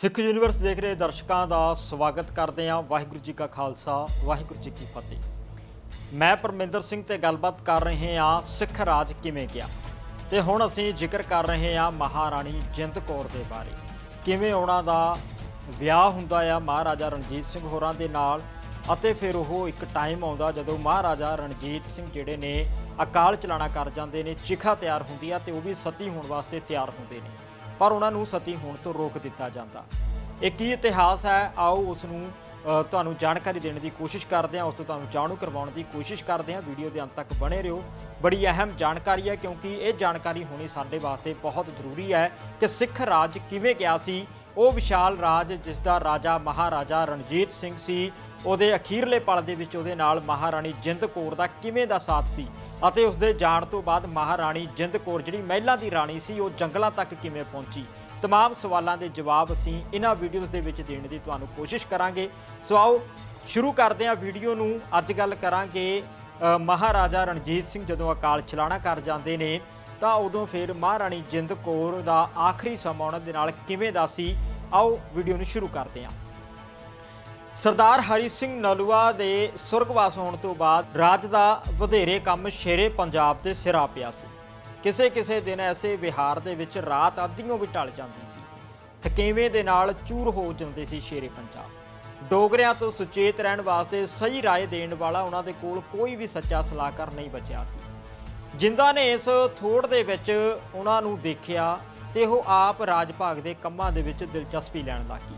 ਸਿੱਖ universe ਦੇਖ ਰਹੇ ਦਰਸ਼ਕਾਂ ਦਾ ਸਵਾਗਤ ਕਰਦੇ ਹਾਂ। ਵਾਹਿਗੁਰੂ ਜੀ ਕਾ ਖਾਲਸਾ, ਵਾਹਿਗੁਰੂ ਜੀ ਕੀ ਫਤਿਹ। ਮੈਂ ਪਰਮਿੰਦਰ ਸਿੰਘ ਤੇ ਗੱਲਬਾਤ ਕਰ ਰਹੇ ਹਾਂ, ਸਿੱਖ ਰਾਜ ਕਿਵੇਂ ਗਿਆ? ਤੇ ਹੁਣ ਅਸੀਂ ਜ਼ਿਕਰ ਕਰ ਰਹੇ ਹਾਂ ਮਹਾਰਾਣੀ ਜਿੰਦ ਕੌਰ ਦੇ ਬਾਰੇ। ਕਿਵੇਂ ਉਹਨਾਂ ਦਾ ਵਿਆਹ ਹੁੰਦਾ ਆ ਮਹਾਰਾਜਾ ਰਣਜੀਤ ਸਿੰਘ ਹੋਰਾਂ ਦੇ ਨਾਲ ਅਤੇ ਫਿਰ ਉਹ ਇੱਕ ਟਾਈਮ ਆਉਂਦਾ ਜਦੋਂ ਮਹਾਰਾਜਾ ਰਣਜੀਤ ਸਿੰਘ ਜਿਹੜੇ ਨੇ ਅਕਾਲ ਚਲਾਣਾ ਕਰ ਜਾਂਦੇ ਨੇ, ਚਿਖਾ ਤਿਆਰ ਹੁੰਦੀ ਆ ਤੇ ਉਹ ਵੀ ਸਤੀ ਹੋਣ ਵਾਸਤੇ ਤਿਆਰ ਹੁੰਦੇ ਨੇ। ਪਰ ਉਹਨਾਂ ਨੂੰ ਸਤੀ ਹੋਣ ਤੋਂ ਰੋਕ ਦਿੱਤਾ ਜਾਂਦਾ। ਇਹ ਕੀ ਇਤਿਹਾਸ ਹੈ? ਆਓ ਉਸ ਨੂੰ ਤੁਹਾਨੂੰ ਜਾਣਕਾਰੀ ਦੇਣ ਦੀ ਕੋਸ਼ਿਸ਼ ਕਰਦੇ ਹਾਂ। ਉਸ ਤੋਂ ਤੁਹਾਨੂੰ ਜਾਣੂ ਕਰਵਾਉਣ ਦੀ ਕੋਸ਼ਿਸ਼ ਕਰਦੇ ਹਾਂ। ਵੀਡੀਓ ਦੇ ਅੰਤ ਤੱਕ ਬਣੇ ਰਹੋ। ਬੜੀ ਅਹਿਮ ਜਾਣਕਾਰੀ ਹੈ ਕਿਉਂਕਿ ਇਹ ਜਾਣਕਾਰੀ ਹੋਣੀ ਸਾਡੇ ਵਾਸਤੇ ਬਹੁਤ ਜ਼ਰੂਰੀ ਹੈ ਕਿ ਸਿੱਖ ਰਾਜ ਕਿਵੇਂ ਗਿਆ ਸੀ। ਉਹ ਵਿਸ਼ਾਲ ਰਾਜ ਜਿਸ ਦਾ ਰਾਜਾ ਮਹਾਰਾਜਾ ਰਣਜੀਤ ਸਿੰਘ ਸੀ, ਉਹਦੇ ਅਖੀਰਲੇ ਪਲ ਦੇ ਵਿੱਚ ਉਹਦੇ ਨਾਲ ਮਹਾਰਾਣੀ ਜਿੰਦ ਕੌਰ ਦਾ ਕਿਵੇਂ ਦਾ ਸਾਥ ਸੀ? ਅਤੇ ਉਸ ਦੇ ਜਾਣ ਤੋਂ ਬਾਅਦ ਮਹਾਰਾਣੀ ਜਿੰਦ ਕੌਰ ਜਿਹੜੀ ਮਹਿਲਾਂ ਦੀ ਰਾਣੀ ਸੀ, ਉਹ ਜੰਗਲਾਂ ਤੱਕ ਕਿਵੇਂ ਪਹੁੰਚੀ? ਤਮਾਮ ਸਵਾਲਾਂ ਦੇ ਜਵਾਬ ਅਸੀਂ ਇਹਨਾਂ ਵੀਡੀਓਜ਼ ਦੇ ਵਿੱਚ ਦੇਣ ਦੀ ਤੁਹਾਨੂੰ ਕੋਸ਼ਿਸ਼ ਕਰਾਂਗੇ। ਸੋ ਆਓ, ਸ਼ੁਰੂ ਕਰਦੇ ਹਾਂ ਵੀਡੀਓ ਨੂੰ। ਅੱਜ ਗੱਲ ਕਰਾਂਗੇ ਮਹਾਰਾਜਾ ਰਣਜੀਤ ਸਿੰਘ ਜਦੋਂ ਅਕਾਲ ਚਲਾਣਾ ਕਰ ਜਾਂਦੇ ਨੇ, ਤਾਂ ਉਦੋਂ ਫਿਰ ਮਹਾਰਾਣੀ ਜਿੰਦ ਕੌਰ ਦਾ ਆਖਰੀ ਸਮਾਂ ਉਹਨਾਂ ਦੇ ਨਾਲ ਕਿਵੇਂ ਦਾ ਸੀ? ਆਓ ਵੀਡੀਓ ਨੂੰ ਸ਼ੁਰੂ ਕਰਦੇ ਹਾਂ। ਸਰਦਾਰ ਹਰੀ ਸਿੰਘ ਨਲੂਆ ਦੇ ਸੁਰਗਵਾਸ ਹੋਣ ਤੋਂ ਬਾਅਦ ਰਾਜ ਦਾ ਵਧੇਰੇ ਕੰਮ ਸ਼ੇਰੇ ਪੰਜਾਬ 'ਤੇ ਸਿਰਾ ਪਿਆ ਸੀ। ਕਿਸੇ ਕਿਸੇ ਦਿਨ ਐਸੇ ਵਿਹਾਰ ਦੇ ਵਿੱਚ ਰਾਤ ਅੱਧੀਓਂ ਵੀ ਟਲ ਜਾਂਦੀ ਸੀ। ਥਕੇਵੇਂ ਦੇ ਨਾਲ ਚੂਰ ਹੋ ਜਾਂਦੇ ਸੀ ਸ਼ੇਰੇ ਪੰਜਾਬ। ਡੋਗਰਿਆਂ ਤੋਂ ਸੁਚੇਤ ਰਹਿਣ ਵਾਸਤੇ ਸਹੀ ਰਾਏ ਦੇਣ ਵਾਲਾ ਉਹਨਾਂ ਦੇ ਕੋਲ ਕੋਈ ਵੀ ਸੱਚਾ ਸਲਾਹਕਾਰ ਨਹੀਂ ਬਚਿਆ ਸੀ। ਜਿੰਦਾ ਨੇ ਇਸ ਥੋੜ ਦੇ ਵਿੱਚ ਉਹਨਾਂ ਨੂੰ ਦੇਖਿਆ ਤੇ ਉਹ ਆਪ ਰਾਜ ਭਾਗ ਦੇ ਕੰਮਾਂ ਦੇ ਵਿੱਚ ਦਿਲਚਸਪੀ ਲੈਣ ਲੱਗੀ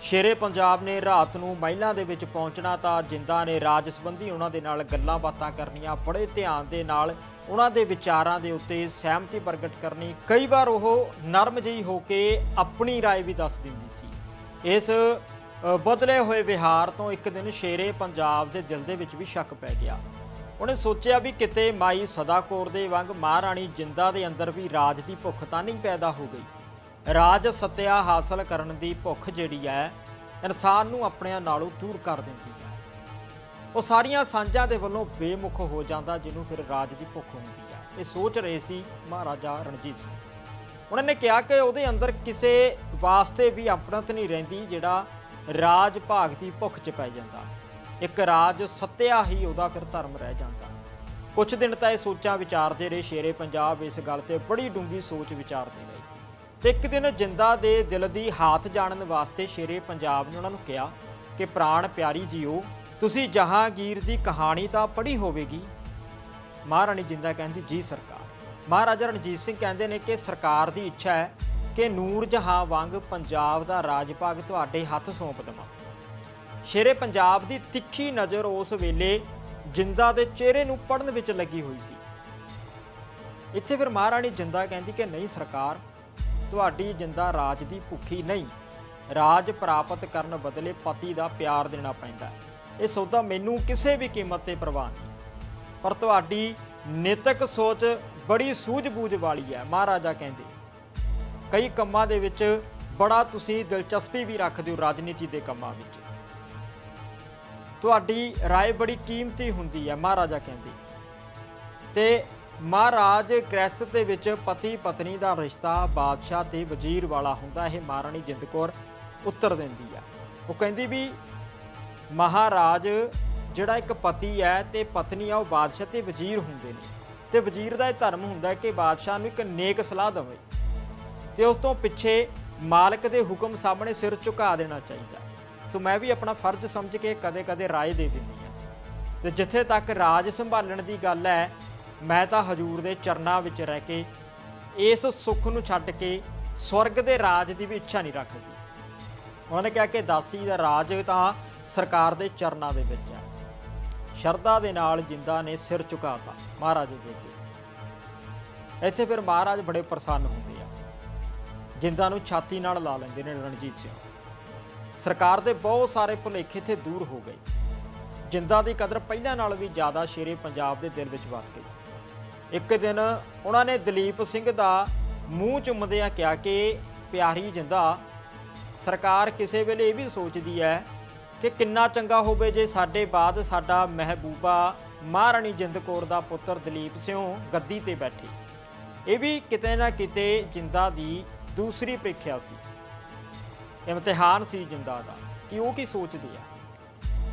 ਸ਼ੇਰੇ ਪੰਜਾਬ ਨੇ ਰਾਤ ਨੂੰ ਮਹਿਲਾਂ ਦੇ ਵਿੱਚ ਪਹੁੰਚਣਾ ਤਾਂ ਜਿੰਦਾ ਨੇ ਰਾਜ ਸੰਬੰਧੀ ਉਹਨਾਂ ਦੇ ਨਾਲ ਗੱਲਾਂ ਬਾਤਾਂ ਕਰਨੀਆਂ ਬੜੇ ਧਿਆਨ ਦੇ ਨਾਲ ਉਹਨਾਂ ਦੇ ਵਿਚਾਰਾਂ ਦੇ ਉੱਤੇ ਸਹਿਮਤੀ ਪ੍ਰਗਟ ਕਰਨੀ ਕਈ ਵਾਰ ਉਹ ਨਰਮ ਜਿਹੀ ਹੋ ਕੇ ਆਪਣੀ رائے ਵੀ ਦੱਸ ਦਿੰਦੀ ਸੀ ਇਸ ਅ, ਬਦਲੇ ਹੋਏ ਵਿਹਾਰ ਤੋਂ ਇੱਕ ਦਿਨ ਸ਼ੇਰੇ ਪੰਜਾਬ ਦੇ ਦਿਲ ਦੇ ਵਿੱਚ ਵੀ ਸ਼ੱਕ ਪੈ ਗਿਆ ਉਹਨੇ ਸੋਚਿਆ ਵੀ ਕਿਤੇ ਮਾਈ ਸਦਾ ਕੌਰ ਦੇ ਵਾਂਗ ਮਹਾਰਾਣੀ ਜਿੰਦਾ ਦੇ ਅੰਦਰ ਵੀ ਰਾਜ ਦੀ ਭੁੱਖ ਤਾਂ ਨਹੀਂ ਪੈਦਾ ਹੋ ਗਈ ਰਾਜ ਸੱਤਿਆ ਹਾਸਲ ਕਰਨ ਦੀ ਭੁੱਖ ਜਿਹੜੀ ਹੈ, ਇਨਸਾਨ ਨੂੰ ਆਪਣਿਆਂ ਨਾਲੋਂ ਦੂਰ ਕਰ ਦਿੰਦੀ ਹੈ। ਉਹ ਸਾਰੀਆਂ ਸਾਂਝਾਂ ਦੇ ਵੱਲੋਂ ਬੇਮੁਖ ਹੋ ਜਾਂਦਾ ਜਿਹਨੂੰ ਫਿਰ ਰਾਜ ਦੀ ਭੁੱਖ ਹੁੰਦੀ ਹੈ। ਇਹ ਸੋਚ ਰਹੇ ਸੀ ਮਹਾਰਾਜਾ ਰਣਜੀਤ ਸਿੰਘ। ਉਹਨਾਂ ਨੇ ਕਿਹਾ ਕਿ ਉਹਦੇ ਅੰਦਰ ਕਿਸੇ ਵਾਸਤੇ ਵੀ ਆਪਣਤ ਨਹੀਂ ਰਹਿੰਦੀ ਜਿਹੜਾ ਰਾਜ ਭਾਗ ਦੀ ਭੁੱਖ 'ਚ ਪੈ ਜਾਂਦਾ। ਇੱਕ ਰਾਜ ਸੱਤਿਆ ਹੀ ਉਹਦਾ ਫਿਰ ਧਰਮ ਰਹਿ ਜਾਂਦਾ। ਕੁਝ ਦਿਨ ਤਾਂ ਇਹ ਸੋਚਾਂ ਵਿਚਾਰਦੇ ਰਹੇ ਸ਼ੇਰੇ ਪੰਜਾਬ ਇਸ ਗੱਲ ਤੇ ਬੜੀ ਡੂੰਗੀ ਸੋਚ ਵਿਚਾਰਦੇ ਤੇ ਇੱਕ ਦਿਨ ਜਿੰਦਾ ਦੇ ਦਿਲ ਦੀ ਹਾਥ ਜਾਣਨ ਵਾਸਤੇ ਸ਼ੇਰੇ ਪੰਜਾਬ ਨੇ ਉਹਨਾਂ ਨੂੰ ਕਿਹਾ ਕਿ, ਪ੍ਰਾਣ ਪਿਆਰੀ ਜੀਓ, ਤੁਸੀਂ ਜਹਾਂਗੀਰ ਦੀ ਕਹਾਣੀ ਤਾਂ ਪੜ੍ਹੀ ਹੋਵੇਗੀ। ਮਹਾਰਾਣੀ ਜਿੰਦਾ ਕਹਿੰਦੀ, ਜੀ ਸਰਕਾਰ। ਮਹਾਰਾਜਾ ਰਣਜੀਤ ਸਿੰਘ ਕਹਿੰਦੇ ਨੇ ਕਿ, ਸਰਕਾਰ ਦੀ ਇੱਛਾ ਹੈ ਕਿ ਨੂਰ ਜਹਾਂ ਵਾਂਗ ਪੰਜਾਬ ਦਾ ਰਾਜ ਭਾਗ ਤੁਹਾਡੇ ਹੱਥ ਸੌਂਪ ਦੇਵਾਂ। ਸ਼ੇਰੇ ਪੰਜਾਬ ਦੀ ਤਿੱਖੀ ਨਜ਼ਰ ਉਸ ਵੇਲੇ ਜਿੰਦਾ ਦੇ ਚਿਹਰੇ ਨੂੰ ਪੜਨ ਵਿੱਚ ਲੱਗੀ ਹੋਈ ਸੀ। ਇੱਥੇ ਫਿਰ ਮਹਾਰਾਣੀ ਜਿੰਦਾ ਕਹਿੰਦੀ ਕਿ, ਨਹੀਂ ਸਰਕਾਰ ਤੁਹਾਡੀ ਜਿੰਦਾ ਰਾਜ ਦੀ ਭੁੱਖੀ ਨਹੀਂ ਰਾਜ ਪ੍ਰਾਪਤ ਕਰਨ ਬਦਲੇ ਪਤੀ ਦਾ ਪਿਆਰ ਦੇਣਾ ਪੈਂਦਾ ਹੈ। ਇਹ ਸੌਦਾ ਮੈਨੂੰ ਕਿਸੇ ਵੀ ਕੀਮਤ ਤੇ ਪ੍ਰਵਾਹ ਨਹੀਂ ਪਰ ਤੁਹਾਡੀ ਨੈਤਿਕ ਸੋਚ ਬੜੀ ਸੂਝ-ਬੂਝ ਵਾਲੀ ਹੈ ਮਹਾਰਾਜਾ ਕਹਿੰਦੇ ਕਈ ਕੰਮਾਂ ਦੇ ਵਿੱਚ ਬੜਾ ਤੁਸੀਂ ਦਿਲਚਸਪੀ ਵੀ ਰੱਖਦੇ ਹੋ ਰਾਜਨੀਤੀ ਦੇ ਕੰਮਾਂ ਵਿੱਚ ਤੁਹਾਡੀ رائے ਬੜੀ ਕੀਮਤੀ ਹੁੰਦੀ ਹੈ ਮਹਾਰਾਜਾ ਕਹਿੰਦੇ ਤੇ ਮਹਾਰਾਜ ਗ੍ਰਸਤ ਦੇ ਵਿੱਚ ਪਤੀ ਪਤਨੀ ਦਾ ਰਿਸ਼ਤਾ ਬਾਦਸ਼ਾਹ ਤੇ ਵਜ਼ੀਰ ਵਾਲਾ ਹੁੰਦਾ, ਇਹ ਮਹਾਰਾਣੀ ਜਿੰਦ ਕੌਰ ਉੱਤਰ ਦਿੰਦੀ ਆ। ਉਹ ਕਹਿੰਦੀ ਵੀ ਮਹਾਰਾਜ, ਜਿਹੜਾ ਇੱਕ ਪਤੀ ਹੈ ਤੇ ਪਤਨੀ ਆ, ਉਹ ਬਾਦਸ਼ਾਹ ਤੇ ਵਜ਼ੀਰ ਹੁੰਦੇ ਨੇ। ਤੇ ਵਜ਼ੀਰ ਦਾ ਇਹ ਧਰਮ ਹੁੰਦਾ ਕਿ ਬਾਦਸ਼ਾਹ ਨੂੰ ਇੱਕ ਨੇਕ ਸਲਾਹ ਦੇਵੇ। ਤੇ ਉਸ ਤੋਂ ਪਿੱਛੇ ਮਾਲਕ ਦੇ ਹੁਕਮ ਸਾਹਮਣੇ ਸਿਰ ਝੁਕਾ ਦੇਣਾ ਚਾਹੀਦਾ। ਸੋ ਮੈਂ ਵੀ ਆਪਣਾ ਫਰਜ਼ ਸਮਝ ਕੇ ਕਦੇ-ਕਦੇ ਰਾਏ ਦੇ ਦਿੰਦੀ ਹਾਂ। ਤੇ ਜਿੱਥੇ ਤੱਕ ਰਾਜ ਸੰਭਾਲਣ ਦੀ ਗੱਲ ਹੈ ਮੈਂ ਤਾਂ ਹਜੂਰ ਦੇ ਚਰਨਾਂ ਵਿੱਚ ਰਹਿ ਕੇ ਇਸ ਸੁੱਖ ਨੂੰ ਛੱਡ ਕੇ ਸਵਰਗ ਦੇ ਰਾਜ ਦੀ ਵੀ ਇੱਛਾ ਨਹੀਂ ਰੱਖਦੀ। ਉਹਨਾਂ ਨੇ ਕਿਹਾ ਕਿ ਦਾਸੀ ਦਾ ਰਾਜ ਤਾਂ ਸਰਕਾਰ ਦੇ ਚਰਨਾਂ ਦੇ ਵਿੱਚ ਹੈ। ਸ਼ਰਧਾ ਦੇ ਨਾਲ ਜਿੰਦਾ ਨੇ ਸਿਰ ਝੁਕਾਤਾ ਮਹਾਰਾਜ ਦੇ ਅੱਗੇ। ਇੱਥੇ ਫਿਰ ਮਹਾਰਾਜ ਬੜੇ ਪ੍ਰਸੰਨ ਹੁੰਦੇ ਆ। ਜਿੰਦਾ ਨੂੰ ਛਾਤੀ ਨਾਲ ਲਾ ਲੈਂਦੇ ਨੇ ਰਣਜੀਤ ਸਿੰਘ। ਸਰਕਾਰ ਦੇ ਬਹੁਤ ਸਾਰੇ ਭੁਲੇਖੇ ਤੇ ਦੂਰ ਹੋ ਗਏ। ਜਿੰਦਾ ਦੀ ਕਦਰ ਪਹਿਲਾਂ ਨਾਲ ਵੀ ਜ਼ਿਆਦਾ ਸ਼ੇਰੇ ਪੰਜਾਬ ਦੇ ਦਿਲ ਵਿੱਚ ਵਸ ਗਈ। ਇੱਕ ਦਿਨ ਉਹਨਾਂ ਨੇ ਦਲੀਪ ਸਿੰਘ ਦਾ ਮੂੰਹ ਚੁੰਮਦਿਆਂ ਕਿਹਾ ਕਿ ਪਿਆਰੀ ਜਿੰਦਾ, ਸਰਕਾਰ ਕਿਸੇ ਵੇਲੇ ਇਹ ਵੀ ਸੋਚਦੀ ਹੈ ਕਿ ਕਿੰਨਾ ਚੰਗਾ ਹੋਵੇ ਜੇ ਸਾਡੇ ਬਾਅਦ ਸਾਡਾ ਮਹਿਬੂਬਾ ਮਹਾਰਾਣੀ ਜਿੰਦ ਕੌਰ ਦਾ ਪੁੱਤਰ ਦਲੀਪ ਸਿੰਘ ਗੱਦੀ ਤੇ ਬੈਠੇ। ਇਹ ਵੀ ਕਿਤੇ ਨਾ ਕਿਤੇ ਜਿੰਦਾ ਦੀ ਦੂਸਰੀ ਪ੍ਰੀਖਿਆ ਸੀ। ਇਮਤਿਹਾਨ ਸੀ ਜਿੰਦਾ ਦਾ, ਕਿ ਉਹ ਕੀ ਸੋਚਦੀ ਆ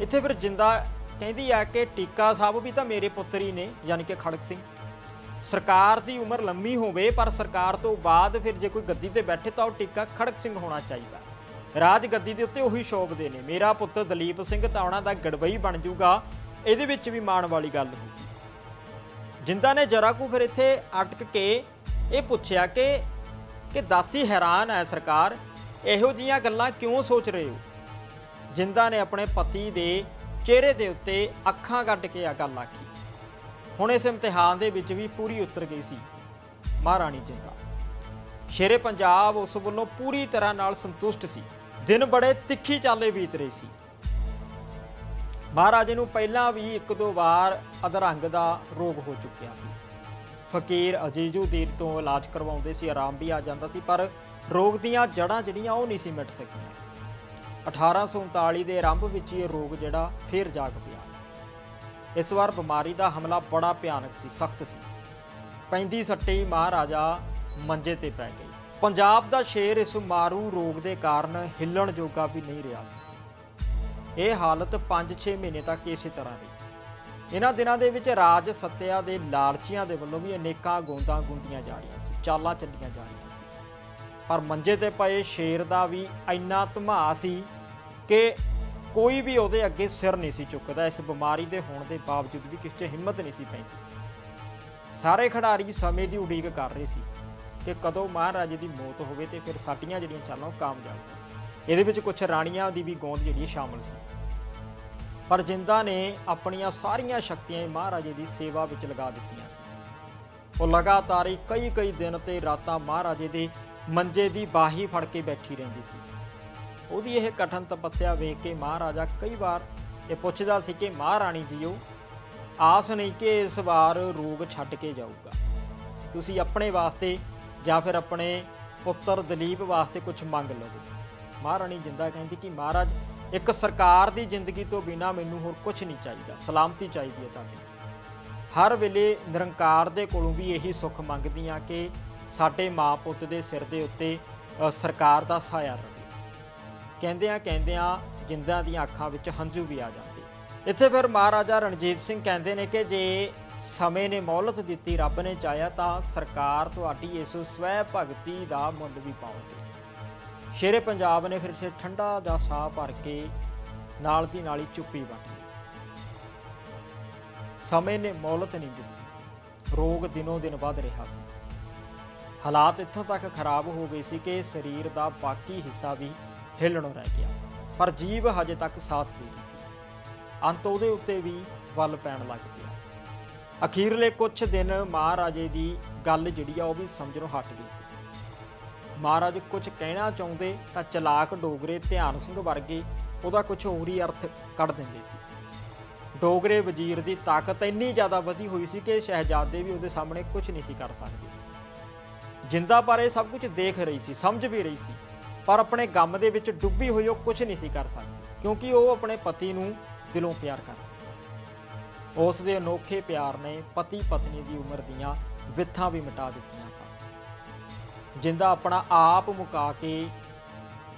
ਇੱਥੇ ਫਿਰ ਜਿੰਦਾ ਕਹਿੰਦੀ ਆ ਕਿ ਟੀਕਾ ਸਾਹਿਬ ਵੀ ਤਾਂ ਮੇਰੇ ਪੁੱਤਰ ਹੀ ਨੇ, ਯਾਨੀ ਕਿ ਖੜਕ ਸਿੰਘ। ਸਰਕਾਰ ਦੀ ਉਮਰ ਲੰਮੀ ਹੋਵੇ, ਪਰ ਸਰਕਾਰ ਤੋਂ ਬਾਅਦ ਫਿਰ ਜੇ ਕੋਈ ਗੱਦੀ ਤੇ ਬੈਠੇ ਤਾਂ ਉਹ ਟੀਕਾ ਖੜਕ ਸਿੰਘ ਹੋਣਾ ਚਾਹੀਦਾ। ਰਾਜ ਗੱਦੀ ਦੇ ਉੱਤੇ ਉਹੀ ਸ਼ੋਭਦੇ ਨੇ। ਮੇਰਾ ਪੁੱਤ ਦਲੀਪ ਸਿੰਘ ਤਾਂ ਉਹਨਾਂ ਦਾ ਗੜਬਈ ਬਣ ਜਾਊਗਾ। ਇਹਦੇ ਵਿੱਚ ਵੀ ਮਾਣ ਵਾਲੀ ਗੱਲ ਹੋਊਗੀ ਜਿੰਦਾ ਨੇ ਜਰਾ ਕੁ ਫਿਰ ਇੱਥੇ ਅਟਕ ਕੇ ਇਹ ਪੁੱਛਿਆ ਕਿ ਕਿ ਦਾਸੀ ਹੈਰਾਨ ਹੈ ਸਰਕਾਰ, ਇਹੋ ਜੀਆਂ ਗੱਲਾਂ ਕਿਉਂ ਸੋਚ ਰਹੇ ਹੋ? ਜਿੰਦਾ ਨੇ ਆਪਣੇ ਪਤੀ ਦੇ ਚਿਹਰੇ ਦੇ ਉੱਤੇ ਅੱਖਾਂ ਕੱਢ ਕੇ ਆ ਗੱਲ ਆਖੀ। ਹੁਣ ਇਸ ਇਮਤਿਹਾਨ ਦੇ ਵਿੱਚ ਵੀ ਪੂਰੀ ਉਤਰ ਗਈ ਸੀ। ਮਹਾਰਾਣੀ ਜਿੰਦਾ ਸ਼ੇਰੇ ਪੰਜਾਬ ਉਸ ਵੱਲੋਂ ਪੂਰੀ ਤਰ੍ਹਾਂ ਨਾਲ ਸੰਤੁਸ਼ਟ ਸੀ। ਦਿਨ ਬੜੇ ਤਿੱਖੀ ਚਾਲੇ ਬੀਤ ਰਹੇ ਸੀ। ਮਹਾਰਾਜੇ ਨੂੰ ਪਹਿਲਾਂ ਵੀ ਇੱਕ ਦੋ ਵਾਰ ਅਧਰੰਗ ਦਾ ਰੋਗ ਹੋ ਚੁੱਕਿਆ ਸੀ। ਫਕੀਰ ਅਜੀਜੂਦੀਨ ਤੋਂ ਇਲਾਜ ਕਰਵਾਉਂਦੇ ਸੀ, ਆਰਾਮ ਵੀ ਆ ਜਾਂਦਾ ਸੀ, ਪਰ ਰੋਗ ਦੀਆਂ ਜੜ੍ਹਾਂ ਜਿਹੜੀਆਂ ਉਹ ਨਹੀਂ ਸੀ ਮਿਟ ਸਕੀਆਂ। 1839 ਦੇ ਆਰੰਭ ਵਿੱਚ ਹੀ ਇਹ ਰੋਗ ਜਿਹੜਾ ਫੇਰ ਜਾਗ ਪਿਆ। ਇਸ ਵਾਰ ਬਿਮਾਰੀ ਦਾ ਹਮਲਾ ਬੜਾ ਭਿਆਨਕ ਸੀ, ਸਖਤ ਸੀ। ਪੈਂਦੀ ਸੱਟੀ ਮਹਾਰਾਜਾ ਮੰਜੇ ਤੇ ਪੈ ਗਈ ਪੰਜਾਬ ਦਾ ਸ਼ੇਰ ਇਸ ਮਾਰੂ ਰੋਗ ਦੇ ਕਾਰਨ ਹਿੱਲਣ ਜੋਗਾ ਵੀ ਨਹੀਂ ਰਿਹਾ ਸੀ। ਇਹ ਹਾਲਤ 5-6 ਮਹੀਨੇ ਤੱਕ ਇਸੇ ਤਰ੍ਹਾਂ ਰਹੀ। ਇਹਨਾਂ ਦਿਨਾਂ ਦੇ ਵਿੱਚ ਰਾਜ ਸੱਤਿਆ ਦੇ ਲਾਲਚੀਆਂ ਦੇ ਵੱਲੋਂ ਵੀ ਅਨੇਕਾਂ ਗੋਂਦਾਂ ਗੁੰਦੀਆਂ ਜਾ ਰਹੀਆਂ ਸੀ, ਚਾਲਾਂ ਚੱਲੀਆਂ ਜਾ ਰਹੀਆਂ ਸੀ। ਪਰ ਮੰਜੇ ਤੇ ਪਏ ਸ਼ੇਰ ਦਾ ਵੀ ਇੰਨਾ ਧਮਾ ਸੀ ਕਿ ਕੋਈ ਵੀ ਉਹਦੇ ਅੱਗੇ ਸਿਰ ਨਹੀਂ ਸੀ ਚੁੱਕਦਾ, ਇਸ ਬਿਮਾਰੀ ਦੇ ਹੋਣ ਦੇ ਬਾਵਜੂਦ ਵੀ ਕਿਸੇ 'ਚ ਹਿੰਮਤ ਨਹੀਂ ਸੀ ਪੈਂਦੀ। ਸਾਰੇ ਖਿਡਾਰੀ ਸਮੇਂ ਦੀ ਉਡੀਕ ਕਰ ਰਹੇ ਸੀ ਕਿ ਕਦੋਂ ਮਹਾਰਾਜੇ ਦੀ ਮੌਤ ਹੋਵੇ ਤੇ ਫਿਰ ਸਾਡੀਆਂ ਜਿਹੜੀਆਂ ਚਾਲਾਂ ਉਹ ਕਾਮਯਾਬ ਹੋਣ। ਇਹਦੇ ਵਿੱਚ ਕੁਝ ਰਾਣੀਆਂ ਦੀ ਵੀ ਗੋਂਦ ਜਿਹੜੀ ਸ਼ਾਮਲ ਸੀ। ਪਰ ਜਿੰਦਾ ਨੇ ਆਪਣੀਆਂ ਸਾਰੀਆਂ ਸ਼ਕਤੀਆਂ ਮਹਾਰਾਜੇ ਦੀ ਸੇਵਾ ਵਿੱਚ ਲਗਾ ਦਿੱਤੀਆਂ ਸੀ। ਉਹ ਲਗਾਤਾਰ ਹੀ ਕਈ ਕਈ ਦਿਨ ਤੇ ਰਾਤਾਂ ਮਹਾਰਾਜੇ ਦੇ ਮੰਜੇ ਦੀ ਬਾਹੀ ਫੜ ਕੇ ਬੈਠੀ ਰਹਿੰਦੀ ਸੀ। ਉਹਦੀ ਇਹ ਕਠਨ ਤਪੱਸਿਆ ਵੇਖ ਕੇ ਮਹਾਰਾਜਾ ਕਈ ਵਾਰ ਇਹ ਪੁੱਛਦਾ ਸੀ ਕਿ ਮਹਾਰਾਣੀ ਜੀਓ, ਆਸ ਨਹੀਂ ਕਿ ਇਸ ਵਾਰ ਰੋਗ ਛੱਡ ਕੇ ਜਾਊਗਾ। ਤੁਸੀਂ ਆਪਣੇ ਵਾਸਤੇ ਜਾਂ ਫਿਰ ਆਪਣੇ ਪੁੱਤਰ ਦਲੀਪ ਵਾਸਤੇ ਕੁਝ ਮੰਗ ਲਓ ਮਹਾਰਾਣੀ ਜਿੰਦਾ ਕਹਿੰਦੀ ਕਿ ਮਹਾਰਾਜ, ਇੱਕ ਸਰਕਾਰ ਦੀ ਜ਼ਿੰਦਗੀ ਤੋਂ ਬਿਨਾ ਮੈਨੂੰ ਹੋਰ ਕੁਝ ਨਹੀਂ ਚਾਹੀਦਾ, ਸਲਾਮਤੀ ਚਾਹੀਦੀ ਹੈ ਤੁਹਾਡੀ। ਹਰ ਵੇਲੇ ਨਿਰੰਕਾਰ ਦੇ ਕੋਲੋਂ ਵੀ ਇਹੀ ਸੁੱਖ ਮੰਗਦੀ ਮੰਗਦੀਆਂ ਕਿ ਸਾਡੇ ਮਾਂ ਪੁੱਤ ਦੇ ਸਿਰ ਦੇ ਉੱਤੇ ਸਰਕਾਰ ਦਾ ਸਾਇਆ ਰਹੇ ਕਹਿੰਦਿਆਂ ਕਹਿੰਦਿਆਂ ਜਿੰਦਾਂ ਦੀਆਂ ਅੱਖਾਂ ਵਿੱਚ ਹੰਝੂ ਵੀ ਆ ਜਾਂਦੇ। ਇੱਥੇ ਫਿਰ ਮਹਾਰਾਜਾ ਰਣਜੀਤ ਸਿੰਘ ਕਹਿੰਦੇ ਨੇ ਕਿ ਜੇ ਸਮੇਂ ਨੇ ਮੌਲਤ ਦਿੱਤੀ, ਰੱਬ ਨੇ ਚਾਹਿਆ ਤਾਂ ਸਰਕਾਰ ਤੁਹਾਡੀ ਇਸ ਸਵੈ ਭਗਤੀ ਦਾ ਮੁੱਲ ਵੀ ਪਾਉਂਦੀ ਸ਼ੇਰੇ ਪੰਜਾਬ ਨੇ ਫਿਰ ਸੇ ਠੰਡਾ ਦਾ ਸਾਹ ਭਰ ਕੇ ਨਾਲ ਦੀ ਨਾਲ ਹੀ ਚੁੱਪੀ ਵੱਟ ਸਮੇਂ ਨੇ ਮੌਲਤ ਨਹੀਂ ਦਿੱਤੀ। ਰੋਗ ਦਿਨੋ ਦਿਨ ਵੱਧ ਰਿਹਾ ਸੀ। ਹਾਲਾਤ ਇੱਥੋਂ ਤੱਕ ਖਰਾਬ ਹੋ ਗਏ ਸੀ ਕਿ ਸਰੀਰ ਦਾ ਬਾਕੀ ਹਿੱਸਾ ਵੀ ਹਿੱਲਣੋਂ ਰਹਿ ਗਿਆ। ਪਰ ਜੀਵ ਹਜੇ ਤੱਕ ਸਾਥ ਦੇ ਰਹੀ ਸੀ। ਅੰਤ ਉਹਦੇ ਉੱਤੇ ਵੀ ਵੱਲ ਪੈਣ ਲੱਗ ਪਿਆ। ਅਖੀਰਲੇ ਕੁਝ ਦਿਨ ਮਹਾਰਾਜੇ ਦੀ ਗੱਲ ਜਿਹੜੀ ਆ ਉਹ ਵੀ ਸਮਝਣੋਂ ਹਟ ਗਈ ਸੀ। ਮਹਾਰਾਜ ਕੁਝ ਕਹਿਣਾ ਚਾਹੁੰਦੇ ਤਾਂ ਚਲਾਕ ਡੋਗਰੇ ਧਿਆਨ ਸਿੰਘ ਵਰਗੇ ਉਹਦਾ ਕੁਝ ਹੋਰ ਹੀ ਅਰਥ ਕੱਢ ਦਿੰਦੇ ਸੀ। ਡੋਗਰੇ ਵਜ਼ੀਰ ਦੀ ਤਾਕਤ ਇੰਨੀ ਜ਼ਿਆਦਾ ਵਧੀ ਹੋਈ ਸੀ ਕਿ ਸ਼ਹਿਜ਼ਾਦੇ ਵੀ ਉਹਦੇ ਸਾਹਮਣੇ ਕੁਝ ਨਹੀਂ ਸੀ ਕਰ ਸਕਦੇ। ਜਿੰਦਾ ਪਰ ਇਹ ਸਭ ਕੁਝ ਦੇਖ ਰਹੀ ਸੀ, ਸਮਝ ਵੀ ਰਹੀ ਸੀ। ਪਰ ਆਪਣੇ ਗਮ ਦੇ ਵਿੱਚ ਡੁੱਬੀ ਹੋਈ ਉਹ ਕੁਝ ਨਹੀਂ ਸੀ ਕਰ ਸਕਦੀ, ਕਿਉਂਕਿ ਉਹ ਆਪਣੇ ਪਤੀ ਨੂੰ ਦਿਲੋਂ ਪਿਆਰ ਕਰਦੀ ਉਸ ਦੇ ਅਨੋਖੇ ਪਿਆਰ ਨੇ ਪਤੀ ਪਤਨੀ ਦੀ ਉਮਰ ਦੀਆਂ ਵਿਥਾਂ ਵੀ ਮਿਟਾ ਦਿੱਤੀਆਂ ਸਨ। ਜਿੰਦਾ ਆਪਣਾ ਆਪ ਮੁਕਾ ਕੇ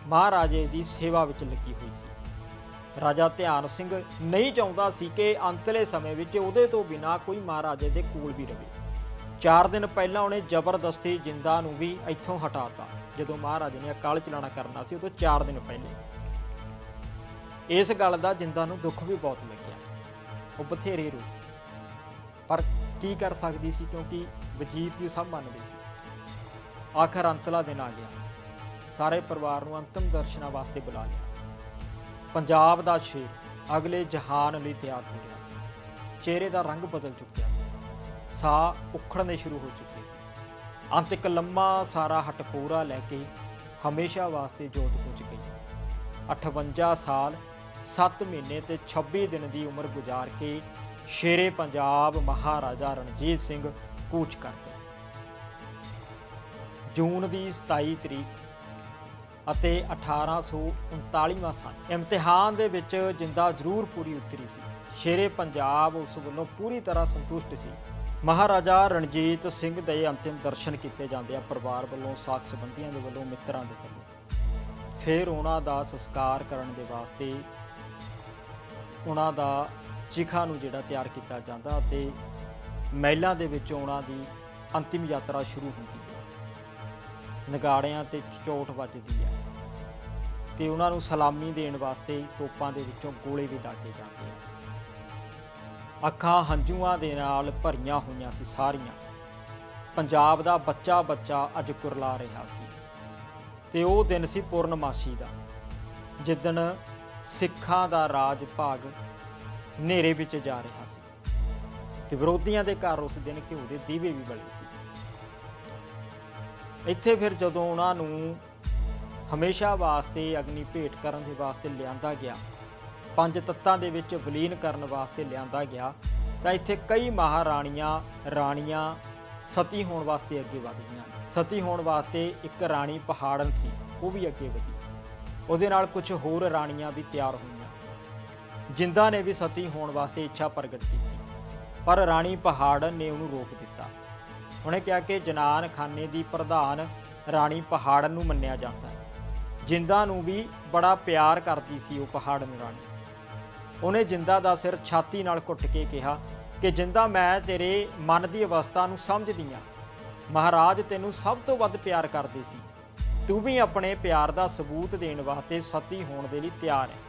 ਮਹਾਰਾਜੇ ਦੀ ਸੇਵਾ ਵਿੱਚ ਲੱਗੀ ਹੋਈ ਸੀ। ਰਾਜਾ ਧਿਆਨ ਸਿੰਘ ਨਹੀਂ ਚਾਹੁੰਦਾ ਸੀ ਕਿ ਅੰਤਲੇ ਸਮੇਂ ਵਿੱਚ ਉਹਦੇ ਤੋਂ ਬਿਨਾ ਕੋਈ ਮਹਾਰਾਜੇ ਦੇ ਕੋਲ ਵੀ ਰਹੇ। ਚਾਰ ਦਿਨ ਪਹਿਲਾਂ ਉਹਨੇ ਜ਼ਬਰਦਸਤੀ ਜਿੰਦਾ ਨੂੰ ਵੀ ਇੱਥੋਂ ਹਟਾਤਾ, ਜਦੋਂ ਮਹਾਰਾਜ ਨੇ ਅਕਾਲ ਚਲਾਣਾ ਕਰਨਾ ਸੀ ਉਦੋਂ ਚਾਰ ਦਿਨ ਪਹਿਲੇ। ਇਸ ਗੱਲ ਦਾ ਜਿੰਦਾ ਨੂੰ ਦੁੱਖ ਵੀ ਬਹੁਤ ਲੱਗਿਆ। ਉਹ ਬਥੇਰੇ ਰੋ ਪਰ ਕੀ ਕਰ ਸਕਦੀ ਸੀ, ਕਿਉਂਕਿ ਵਜੀਤ ਵੀ ਸਭ ਮੰਨਦੇ ਸੀ। ਆਖਰ ਅੰਤਲਾ ਦਿਨ ਆ ਗਿਆ। ਸਾਰੇ ਪਰਿਵਾਰ ਨੂੰ ਅੰਤਮ ਦਰਸ਼ਨਾਂ ਵਾਸਤੇ ਬੁਲਾ ਲਿਆ। ਪੰਜਾਬ ਦਾ ਸ਼ੇਰ ਅਗਲੇ ਜਹਾਨ ਲਈ ਤਿਆਰ ਹੋ ਗਿਆ। ਚਿਹਰੇ ਦਾ ਰੰਗ ਬਦਲ ਚੁੱਕਿਆ। ਸਾਹ ਉਖੜਨੇ ਸ਼ੁਰੂ ਹੋ ਚੁੱਕੇ ਸੀ। ਅੰਤ ਇੱਕ ਲੰਮਾ ਸਾਰਾ ਹਟਕੋਰਾ ਲੈ ਕੇ ਹਮੇਸ਼ਾ ਵਾਸਤੇ ਜੋਤ ਪੁੱਜ ਗਈ। 58 ਸਾਲ 7 ਮਹੀਨੇ ਤੇ 26 ਦਿਨ ਦੀ ਉਮਰ ਗੁਜ਼ਾਰ ਕੇ ਸ਼ੇਰੇ ਪੰਜਾਬ ਮਹਾਰਾਜਾ ਰਣਜੀਤ ਸਿੰਘ ਕੂਚ ਕਰ ਗਏ ਜੂਨ ਦੀ 27 ਤਰੀਕ ਅਤੇ 1839ਵਾਂ ਸਾਲ, ਇਮਤਿਹਾਨ ਦੇ ਵਿੱਚ ਜਿੰਦਾ ਜ਼ਰੂਰ ਪੂਰੀ ਉਤਰੀ ਸੀ। ਸ਼ੇਰੇ ਪੰਜਾਬ ਉਸ ਵੱਲੋਂ ਪੂਰੀ ਤਰ੍ਹਾਂ ਸੰਤੁਸ਼ਟ ਸੀ। ਮਹਾਰਾਜਾ ਰਣਜੀਤ ਸਿੰਘ ਦੇ ਅੰਤਿਮ ਦਰਸ਼ਨ ਕੀਤੇ ਜਾਂਦੇ ਆ ਪਰਿਵਾਰ ਵੱਲੋਂ ਸਾਥ ਸੰਬੰਧੀਆਂ ਦੇ ਵੱਲੋਂ, ਮਿੱਤਰਾਂ ਦੇ ਵੱਲੋਂ। ਫਿਰ ਉਹਨਾਂ ਦਾ ਸੰਸਕਾਰ ਕਰਨ ਦੇ ਵਾਸਤੇ ਉਹਨਾਂ ਦਾ ਚਿਖਾ ਨੂੰ ਜਿਹੜਾ ਤਿਆਰ ਕੀਤਾ ਜਾਂਦਾ ਅਤੇ ਮਹਿਲਾਂ ਦੇ ਵਿੱਚ ਉਹਨਾਂ ਦੀ ਅੰਤਿਮ ਯਾਤਰਾ ਸ਼ੁਰੂ ਹੁੰਦੀ ਹੈ। ਨਗਾੜਿਆਂ ਤੇ ਚੋਟ ਵੱਜਦੀ ਹੈ ਤੇ ਉਹਨਾਂ ਨੂੰ ਸਲਾਮੀ ਦੇਣ ਵਾਸਤੇ ਤੋਪਾਂ ਦੇ ਵਿੱਚੋਂ ਗੋਲੇ ਵੀ ਦਾਗੇ ਜਾਂਦੇ ਆ। ਅੱਖਾਂ ਹੰਝੂਆਂ ਦੇ ਨਾਲ ਭਰੀਆਂ ਹੋਈਆਂ ਸੀ ਸਾਰੀਆਂ। ਪੰਜਾਬ ਦਾ ਬੱਚਾ ਬੱਚਾ ਅੱਜ ਕੁਰਲਾ ਰਿਹਾ ਸੀ ਤੇ ਉਹ ਦਿਨ ਸੀ ਪੂਰਨਮਾਸ਼ੀ ਦਾ, ਜਿੱਦਣ ਸਿੱਖਾਂ ਦਾ ਰਾਜ ਭਾਗ ਹਨੇਰੇ ਵਿੱਚ ਜਾ ਰਿਹਾ ਸੀ ਤੇ ਵਿਰੋਧੀਆਂ ਦੇ ਘਰ ਉਸ ਦਿਨ ਘਿਓ ਦੇ ਦੀਵੇ ਵੀ ਬਲੇ ਸੀ। ਇੱਥੇ ਫਿਰ ਜਦੋਂ ਉਹਨਾਂ ਨੂੰ ਹਮੇਸ਼ਾ ਵਾਸਤੇ ਅਗਨੀ ਭੇਟ ਕਰਨ ਦੇ ਵਾਸਤੇ ਲਿਆਂਦਾ ਗਿਆ ਪੰਜ ਤੱਤਾਂ ਦੇ ਵਿੱਚ ਵਿਲੀਨ ਕਰਨ ਵਾਸਤੇ ਲਿਆਂਦਾ ਗਿਆ, ਤਾਂ ਇੱਥੇ ਕਈ ਮਹਾਰਾਣੀਆਂ, ਰਾਣੀਆਂ ਸਤੀ ਹੋਣ ਵਾਸਤੇ ਅੱਗੇ ਵਧ ਗਈਆਂ ਸਤੀ ਹੋਣ ਵਾਸਤੇ ਇੱਕ ਰਾਣੀ ਪਹਾੜਨ ਸੀ, ਉਹ ਵੀ ਅੱਗੇ ਵਧੀ। ਉਹਦੇ ਨਾਲ ਕੁਝ ਹੋਰ ਰਾਣੀਆਂ ਵੀ ਤਿਆਰ ਹੋਈਆਂ। ਜਿੰਦਾ ਨੇ ਵੀ ਸਤੀ ਹੋਣ ਵਾਸਤੇ ਇੱਛਾ ਪ੍ਰਗਟ ਕੀਤੀ, ਪਰ ਰਾਣੀ ਪਹਾੜਨ ਨੇ ਉਹਨੂੰ ਰੋਕ ਦਿੱਤਾ। ਉਹਨੇ ਕਿਹਾ ਕਿ ਜਨਾਨ ਖਾਨੇ ਦੀ ਪ੍ਰਧਾਨ ਰਾਣੀ ਪਹਾੜਨ ਨੂੰ ਮੰਨਿਆ ਜਾਂਦਾ ਹੈ। ਜਿੰਦਾ ਨੂੰ ਵੀ ਬੜਾ ਪਿਆਰ ਕਰਦੀ ਸੀ ਉਹ ਪਹਾੜਨ ਰਾਣੀ। ਉਹਨੇ ਜਿੰਦਾ ਦਾ ਸਿਰ ਛਾਤੀ ਨਾਲ ਘੁੱਟ ਕੇ ਕਿਹਾ ਕਿ ਜਿੰਦਾ, ਮੈਂ ਤੇਰੇ ਮਨ ਦੀ ਅਵਸਥਾ ਨੂੰ ਸਮਝਦੀ ਹਾਂ। ਮਹਾਰਾਜ ਤੈਨੂੰ ਸਭ ਤੋਂ ਵੱਧ ਪਿਆਰ ਕਰਦੇ ਸੀ। ਤੂੰ ਵੀ ਆਪਣੇ ਪਿਆਰ ਦਾ ਸਬੂਤ ਦੇਣ ਵਾਸਤੇ ਸਤੀ ਹੋਣ ਦੇ ਲਈ ਤਿਆਰ ਹੈ।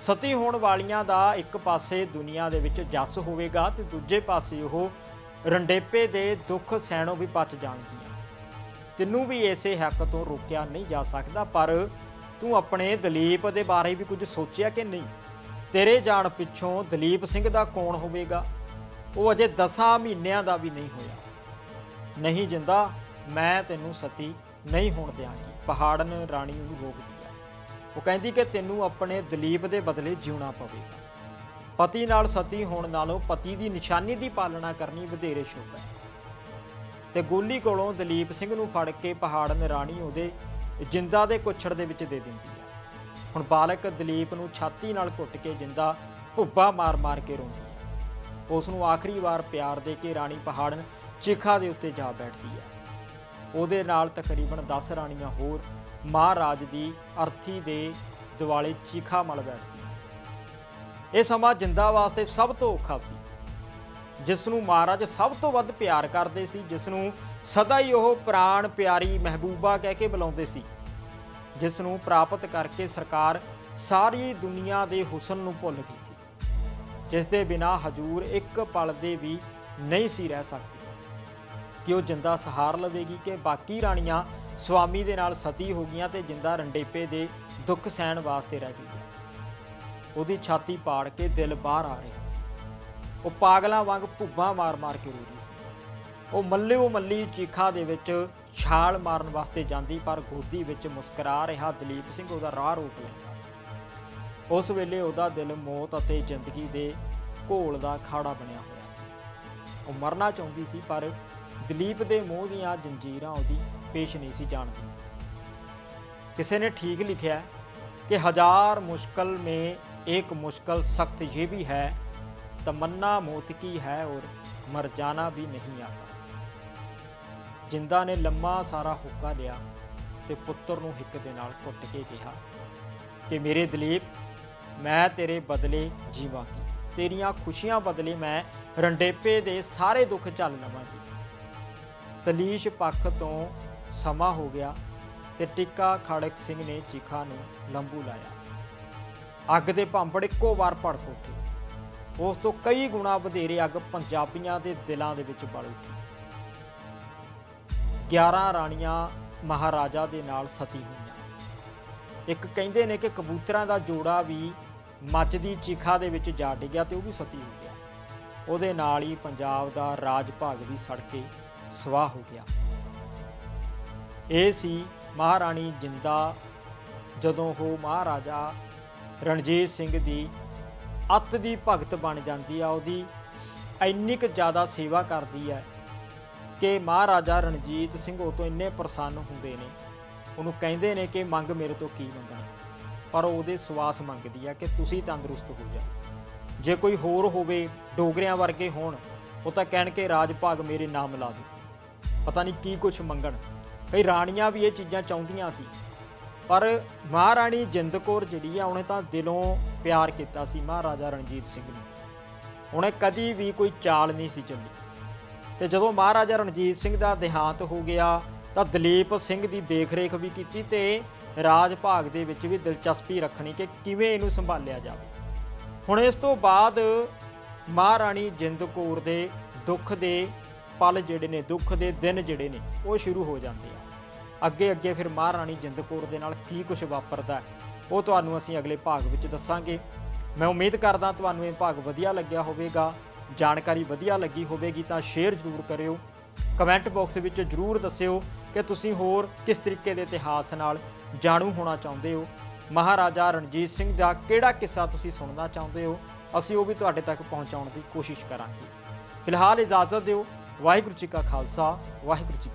ਸਤੀ ਹੋਣ ਵਾਲੀਆਂ ਦਾ ਇੱਕ ਪਾਸੇ ਦੁਨੀਆ ਦੇ ਵਿੱਚ ਜੱਸ ਹੋਵੇਗਾ ਤੇ ਦੂਜੇ ਪਾਸੇ ਉਹ ਰੰਡੇਪੇ ਦੇ ਦੁੱਖ ਸਹਿਣੋਂ ਵੀ ਬਚ ਜਾਣਗੀਆਂ। ਤੈਨੂੰ ਵੀ ਇਸੇ ਹੱਕ ਤੋਂ ਰੋਕਿਆ ਨਹੀਂ ਜਾ ਸਕਦਾ, ਪਰ ਤੂੰ ਆਪਣੇ ਦਲੀਪ ਦੇ ਬਾਰੇ ਵੀ ਕੁਝ ਸੋਚਿਆ ਕਿ ਨਹੀਂ? ਤੇਰੇ ਜਾਣ ਪਿੱਛੋਂ ਦਲੀਪ ਸਿੰਘ ਦਾ ਕੌਣ ਹੋਵੇਗਾ? ਉਹ ਅਜੇ 10 ਮਹੀਨਿਆਂ ਦਾ ਵੀ ਨਹੀਂ ਹੋਇਆ। ਨਹੀਂ ਜਿੰਦਾ, ਮੈਂ ਤੈਨੂੰ ਸਤੀ ਨਹੀਂ ਹੋਣ ਦਿਆਂਗੀ। ਪਹਾੜਨ ਰਾਣੀ ਨੂੰ ਰੋਕਦੀ ਆ ਉਹ ਕਹਿੰਦੀ ਕਿ ਤੈਨੂੰ ਆਪਣੇ ਦਲੀਪ ਦੇ ਬਦਲੇ ਜਿਉਣਾ ਪਵੇਗਾ। ਪਤੀ ਨਾਲ ਸਤੀ ਹੋਣ ਨਾਲੋਂ ਪਤੀ ਦੀ ਨਿਸ਼ਾਨੀ ਦੀ ਪਾਲਣਾ ਕਰਨੀ ਵਧੇਰੇ ਸ਼ੁਭ ਹੈ। ਤੇ ਗੋਲੀ ਕੋਲੋਂ ਦਲੀਪ ਸਿੰਘ ਨੂੰ ਫੜ ਕੇ ਪਹਾੜਨ ਰਾਣੀ ਉਹਦੇ ਜਿੰਦਾ ਦੇ ਕੁੱਛੜ ਦੇ ਵਿੱਚ ਦੇ ਦਿੰਦੀ ਹੈ। ਹੁਣ ਬਾਲਕ ਦਲੀਪ ਨੂੰ ਛਾਤੀ ਨਾਲ ਘੁੱਟ ਕੇ ਜਿੰਦਾ ਭੁੱਬਾ ਮਾਰ-ਮਾਰ ਕੇ ਰੋਂਦੀ ਹੈ। ਉਸ ਨੂੰ ਆਖਰੀ ਵਾਰ ਪਿਆਰ ਦੇ ਕੇ ਰਾਣੀ ਪਹਾੜਨ ਚਿਖਾ ਦੇ ਉੱਤੇ ਜਾ ਬੈਠਦੀ ਹੈ। ਉਹਦੇ ਨਾਲ ਤਕਰੀਬਨ 10 ਰਾਣੀਆਂ ਹੋਰ ਮਹਾਰਾਜ ਦੀ ਅਰਥੀ ਦੇ ਦਿਵਾਲੇ ਚਿਖਾ ਮਲ ਬੈਠਦੀਆਂ ਇਹ ਸਮਾਂ ਜਿੰਦਾ ਵਾਸਤੇ ਸਭ ਤੋਂ ਔਖਾ ਸੀ। ਜਿਸ ਨੂੰ ਮਹਾਰਾਜ ਸਭ ਤੋਂ ਵੱਧ ਪਿਆਰ ਕਰਦੇ ਸੀ, ਜਿਸ ਨੂੰ ਸਦਾ ਹੀ ਉਹ ਪ੍ਰਾਣ ਪਿਆਰੀ ਮਹਿਬੂਬਾ ਕਹਿ ਕੇ ਬੁਲਾਉਂਦੇ ਸੀ। ਜਿਸ ਨੂੰ ਪ੍ਰਾਪਤ ਕਰਕੇ ਸਰਕਾਰ ਸਾਰੀ ਦੁਨੀਆ ਦੇ ਹੁਸਨ ਨੂੰ ਭੁੱਲ ਗਈ ਸੀ। ਜਿਸ ਦੇ ਬਿਨਾ ਹਜੂਰ ਇੱਕ ਪਲ ਦੇ ਵੀ ਨਹੀਂ ਸੀ ਰਹਿ ਸਕਦੀ। ਕਿ ਉਹ ਜਿੰਦਾ ਸਹਾਰ ਲਵੇਗੀ ਕਿ ਬਾਕੀ ਰਾਣੀਆਂ ਸਵਾਮੀ ਦੇ ਨਾਲ ਸਤੀ ਹੋ ਗਈਆਂ ਤੇ ਜਿੰਦਾ ਰੰਡੇਪੇ ਦੇ ਦੁੱਖ ਸਹਿਣ ਵਾਸਤੇ ਰਹਿ ਗਈ ਉਹਦੀ ਛਾਤੀ ਪਾੜ ਕੇ ਦਿਲ ਬਾਹਰ ਆ ਰਿਹਾ ਸੀ। ਉਹ ਪਾਗਲਾਂ ਵਾਂਗ ਭੁੱਬਾਂ ਮਾਰ-ਮਾਰ ਕੇ ਰੋ ਰਹੀ ਸੀ। ਉਹ ਮੱਲਿਓ ਮੱਲੀ ਚੀਖਾ ਦੇ ਵਿੱਚ ਛਾਲ ਮਾਰਨ ਵਾਸਤੇ ਜਾਂਦੀ, ਪਰ ਗੋਦੀ ਵਿੱਚ ਮੁਸਕਰਾ ਰਿਹਾ ਦਲੀਪ ਸਿੰਘ, ਉਹਦਾ ਰਾਹ ਰੋਕ ਲੈਂਦਾ। ਉਸ ਵੇਲੇ ਉਹਦਾ ਦਿਲ ਮੌਤ ਅਤੇ ਜ਼ਿੰਦਗੀ ਦੇ ਘੋਲ ਦਾ ਖਾੜਾ ਬਣਿਆ ਹੋਇਆ ਸੀ। ਉਹ ਮਰਨਾ ਚਾਹੁੰਦੀ ਸੀ, ਪਰ ਦਲੀਪ ਦੇ ਮੂੰਹ ਦੀਆਂ ਜੰਜੀਰਾਂ ਉਹਦੀ ਪੇਸ਼ ਨਹੀਂ ਸੀ ਜਾਣਦੀ ਕਿਸੇ ਨੇ ਠੀਕ ਲਿਖਿਆ ਕਿ ਹਜ਼ਾਰ ਮੁਸ਼ਕਲ ਮੇ ਇੱਕ ਮੁਸ਼ਕਲ ਸਖਤ ਇਹ ਵੀ ਹੈ, ਤਮੰਨਾ ਮੌਤ ਕੀ ਹੈ ਔਰ ਮਰ ਜਾਣਾ ਵੀ ਨਹੀਂ ਆਤਾ ਜਿੰਦਾ ਨੇ ਲੰਮਾ ਸਾਰਾ ਹੁੱਕਾ ਲਿਆ ਤੇ ਪੁੱਤਰ ਨੂੰ ਹਿੱਕ ਦੇ ਨਾਲ ਕੁੱਟ ਕੇ ਕਿਹਾ ਕਿ ਮੇਰੇ ਦਲੀਪ, ਮੈਂ ਤੇਰੇ ਬਦਲੇ ਜੀਵਾਂਗੀ। ਤੇਰੀਆਂ ਖੁਸ਼ੀਆਂ ਬਦਲੇ ਮੈਂ ਰੰਡੇਪੇ ਦੇ ਸਾਰੇ ਦੁੱਖ ਝੱਲ ਲਵਾਂਗੀ। ਤਲੀਸ਼ ਪੱਖ ਤੋਂ ਸਮਾਂ ਹੋ ਗਿਆ ਤੇ ਟਿੱਕਾ ਖੜਕ ਸਿੰਘ ਨੇ ਚੀਖਾ ਨੂੰ ਲੰਬੂ ਲਾਇਆ। ਅੱਗ ਦੇ ਭਾਂਬੜ ਇੱਕੋ ਵਾਰ ਭੜਕ ਉੱਠੇ। ਉਸ ਤੋਂ ਕਈ ਗੁਣਾ ਵਧੇਰੇ ਅੱਗ ਪੰਜਾਬੀਆਂ ਦੇ ਦਿਲਾਂ ਦੇ ਵਿੱਚ ਬਲ ਉੱਠੀ। 11 ਰਾਣੀਆਂ ਮਹਾਰਾਜਾ ਦੇ ਨਾਲ ਸਤੀ ਹੋਈਆਂ। ਇੱਕ ਕਹਿੰਦੇ ਨੇ ਕਿ ਕਬੂਤਰਾਂ ਦਾ ਜੋੜਾ ਵੀ ਮੱਚ ਦੀ ਚੀਖਾ ਦੇ ਵਿੱਚ ਜਾ ਡਿੱਗਿਆ ਤੇ ਉਹ ਵੀ ਸਤੀ ਹੋ ਗਿਆ। ਉਹਦੇ ਨਾਲ ਹੀ ਪੰਜਾਬ ਦਾ ਰਾਜ ਭਾਗ ਵੀ ਸੜ ਕੇ ਸਵਾਹ ਹੋ ਗਿਆ। ਇਹ ਸੀ ਮਹਾਰਾਣੀ ਜਿੰਦਾ ਜਦੋਂ ਉਹ ਮਹਾਰਾਜਾ ਰਣਜੀਤ ਸਿੰਘ ਦੀ ਅੱਤ ਦੀ ਭਗਤ ਬਣ ਜਾਂਦੀ ਆ, ਉਹਦੀ ਇੰਨੀ ਕੁ ਜ਼ਿਆਦਾ ਸੇਵਾ ਕਰਦੀ ਹੈ ਕਿ ਮਹਾਰਾਜਾ ਰਣਜੀਤ ਸਿੰਘ ਉਹ ਤੋਂ ਇੰਨੇ ਪ੍ਰਸੰਨ ਹੁੰਦੇ ਨੇ। ਉਹਨੂੰ ਕਹਿੰਦੇ ਨੇ ਕਿ ਮੰਗ ਮੇਰੇ ਤੋਂ ਕੀ ਮੰਗਣਾ ਪਰ ਉਹਦੇ ਸਵਾਸ ਮੰਗਦੀ ਆ ਕਿ ਤੁਸੀਂ ਤੰਦਰੁਸਤ ਹੋ ਜਾ ਜੇ ਕੋਈ ਹੋਰ ਹੋਵੇ, ਡੋਗਰਿਆਂ ਵਰਗੇ ਹੋਣ, ਉਹ ਤਾਂ ਕਹਿਣ ਕਿ ਰਾਜ ਭਾਗ ਮੇਰੇ ਨਾਮ ਲਾ ਦਿਓ। ਪਤਾ ਨਹੀਂ ਕੀ ਕੁਝ ਮੰਗਣ। ਕਈ ਰਾਣੀਆਂ ਵੀ ਇਹ ਚੀਜ਼ਾਂ ਚਾਹੁੰਦੀਆਂ ਸੀ। ਪਰ ਮਹਾਰਾਣੀ ਜਿੰਦ ਕੌਰ ਜਿਹੜੀ ਆ, ਉਹਨੇ ਤਾਂ ਦਿਲੋਂ ਪਿਆਰ ਕੀਤਾ ਸੀ ਮਹਾਰਾਜਾ ਰਣਜੀਤ ਸਿੰਘ ਨੂੰ। ਉਹਨੇ ਕਦੀ ਵੀ ਕੋਈ ਚਾਲ ਨਹੀਂ ਸੀ ਚੱਲੀ। ਤੇ ਜਦੋਂ ਮਹਾਰਾਜਾ ਰਣਜੀਤ ਸਿੰਘ ਦਾ ਦੇਹਾਂਤ ਹੋ ਗਿਆ, ਤਾਂ ਦਲੀਪ ਸਿੰਘ ਦੀ ਦੇਖਰੇਖ ਵੀ ਕੀਤੀ ਤੇ ਰਾਜ ਭਾਗ ਦੇ ਵਿੱਚ ਵੀ ਦਿਲਚਸਪੀ ਰੱਖਣੀ ਕਿ ਕਿਵੇਂ ਇਹਨੂੰ ਸੰਭਾਲਿਆ ਜਾਵੇ। ਹੁਣ ਇਸ ਤੋਂ ਬਾਅਦ ਮਹਾਰਾਣੀ ਜਿੰਦ ਕੌਰ ਦੇ ਦੁੱਖ ਦੇ ਪਲ ਜਿਹੜੇ ਨੇ, ਦੁੱਖ ਦੇ ਦਿਨ ਜਿਹੜੇ ਨੇ, ਉਹ ਸ਼ੁਰੂ ਹੋ ਜਾਂਦੇ ਆ। ਅੱਗੇ ਅੱਗੇ ਫਿਰ ਮਹਾਰਾਣੀ ਜਿੰਦ ਕੌਰ ਦੇ ਨਾਲ ਕੀ ਕੁਝ ਵਾਪਰਦਾ ਉਹ ਤੁਹਾਨੂੰ ਅਸੀਂ ਅਗਲੇ ਭਾਗ ਵਿੱਚ ਦੱਸਾਂਗੇ। ਮੈਂ ਉਮੀਦ ਕਰਦਾ ਤੁਹਾਨੂੰ ਇਹ ਭਾਗ ਵਧੀਆ ਲੱਗਿਆ ਹੋਵੇਗਾ। ਜਾਣਕਾਰੀ ਵਧੀਆ ਲੱਗੀ ਹੋਵੇਗੀ ਤਾਂ ਸ਼ੇਅਰ ਜ਼ਰੂਰ ਕਰਿਓ। ਕਮੈਂਟ ਬਾਕਸ ਵਿੱਚ ਜ਼ਰੂਰ ਦੱਸਿਓ ਕਿ ਤੁਸੀਂ ਹੋਰ ਕਿਸ ਤਰੀਕੇ ਦੇ ਇਤਿਹਾਸ ਨਾਲ ਜਾਣੂ ਹੋਣਾ ਚਾਹੁੰਦੇ ਹੋ। ਮਹਾਰਾਜਾ ਰਣਜੀਤ ਸਿੰਘ ਦਾ ਕਿਹੜਾ ਕਿੱਸਾ ਤੁਸੀਂ ਸੁਣਨਾ ਚਾਹੁੰਦੇ ਹੋ? ਅਸੀਂ ਉਹ ਵੀ ਤੁਹਾਡੇ ਤੱਕ ਪਹੁੰਚਾਉਣ ਦੀ ਕੋਸ਼ਿਸ਼ ਕਰਾਂਗੇ। ਫਿਲਹਾਲ ਇਜਾਜ਼ਤ ਦਿਓ। ਵਾਹਿਗੁਰੂ ਜੀ ਕਾ ਖਾਲਸਾ, ਵਾਹਿਗੁਰੂ ਜੀ